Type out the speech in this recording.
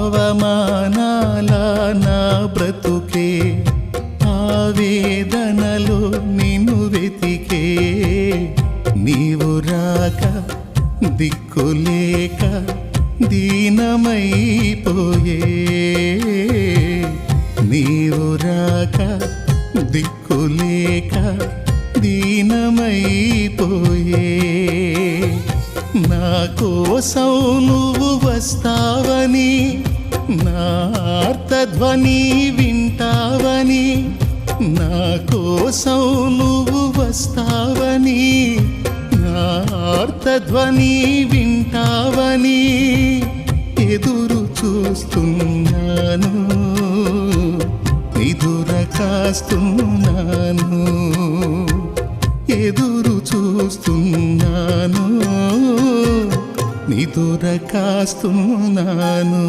అవమానాల నా బ్రతుకే ఆవేదనలో నిన్ను వెతికే. నీవు రాక దిక్కులేక దీనమైపోయే. నీవు రాక దిక్కులేక దీనమైపోయే. నా కోసం నువ్వు నార్తధ్వని వింటావని నా కోసం నువ్వు వస్తావని నార్తధ్వని వింటావని ఎదురు చూస్తున్నాను ఎదుర కాస్తున్నాను ఎదురు చూస్తున్నాను నిదుర కాస్తున్నాను.